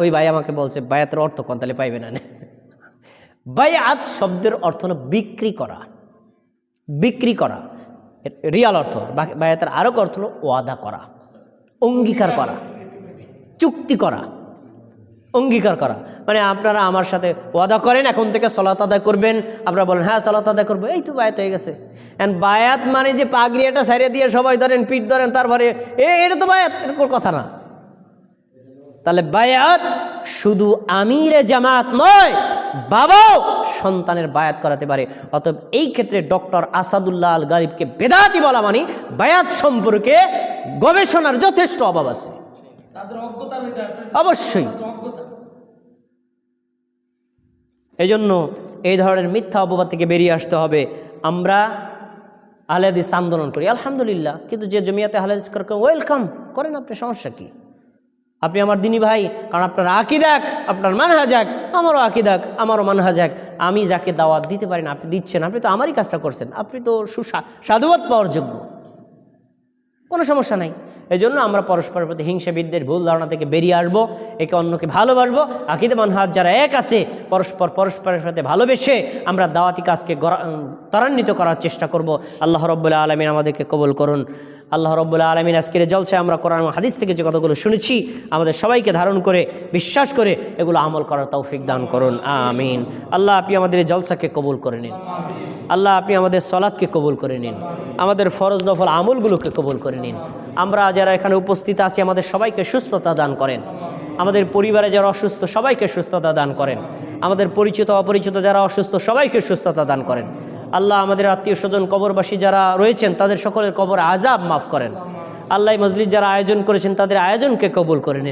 ওই ভাই আমাকে বলছে, বায়াতের অর্থ কোন? তাহলে পাইবে না। বায়াত শব্দের অর্থ হলো বিক্রি করা। বিক্রি করা। রিয়াল অর্থ। বায়াতের আরও অর্থ হলো ওয়াদা করা। অঙ্গীকার করা। চুক্তি করা। অঙ্গীকার করা। মানে আপনারা আমার সাথে ওয়াদা করেন, এখন থেকে সলাত আদায় করবেন। আপনারা বলেন হ্যাঁ সলাত আদায় করব। এই তো বায়াত হয়ে গেছে। অ্যান্ড বায়াত মানে যে পাগড়িয়াটা সাইড়ে দিয়ে সবাই ধরেন, পিঠ ধরেন, তারপরে এ এটা তো বায়াতের কথা না। তাহলে বায়াত শুধু আমিরে জামাত নয় বাবাও সন্তানের বায়াত করাতে পারে। অতএব এই ক্ষেত্রে ডক্টর আসাদুল্লাহ আল গারিবকে বেদাতি বলা মানে বায়াত সম্পর্কে গবেষণার যথেষ্ট অভাব আছে। অবশ্যই। এই জন্য এই ধরনের মিথ্যা অপবাদ থেকে বেরিয়ে আসতে হবে। আমরা আহলেদিস আন্দোলন করি আলহামদুলিল্লাহ। কিন্তু যে জমিয়াতে আহলেদিস করে ওয়েলকাম করেন আপনি সমস্যা কি? আপনি আমার দিনী ভাই, কারণ আপনার আঁকি আকিদাক, আপনার মানহাজাক, আমারও আঁকি আকিদাক, আমারও মানহাজাক। আমি যাকে দাওয়াত দিতে পারি না, আপনি দিচ্ছেন, আপনি তো আমারই কাজটা করছেন। আপনি তো সুসা, সাধুবাদ পাওয়ার যোগ্য। কোনো সমস্যা নাই। এই জন্য আমরা পরস্পরের প্রতি হিংসাবিদদের ভুল ধারণা থেকে বেরিয়ে আসব, একে অন্যকে ভালোবাসবো। আকিদে মানহাজ যারা এক আছে, পরস্পর, পরস্পরের সাথে ভালোবেসে আমরা দাওয়াতি কাজকে ত্বরান্বিত করার চেষ্টা করব। আল্লাহ রব্বুল্লাহ আলমিন আমাদেরকে কবল করুন। আল্লাহ রব্বুল্লা আলমিন আজকের জলসে আমরা কোরআন হাদিস থেকে যে কতগুলো শুনেছি, আমাদের সবাইকে ধারণ করে, বিশ্বাস করে এগুলো আমল করার তৌফিক দান করুন। আমিন। আল্লাহ আপনি আমাদের এই জলসাকে কবুল করে নিন। আল্লাহ আপনি আমাদের সলাদকে কবুল করে নিন। আমাদের ফরজ নফল আমলগুলোকে কবুল করে নিন। আমরা যারা এখানে উপস্থিত আছি, আমাদের সবাইকে সুস্থতা দান করেন। আমাদের পরিবারে যারা অসুস্থ, সবাইকে সুস্থতা দান করেন। আমাদের পরিচিত, অপরিচিত যারা অসুস্থ, সবাইকে সুস্থতা দান করেন। আল্লাহ আমাদের আত্মীয় স্বজন, কবরবাসী যারা রয়েছেন, তাদের সকলের কবর আজাব মাফ করেন। আল্লাহ মজলিস যারা আয়োজন করেছেন, তাদের আয়োজনকে কবুল করে নিন।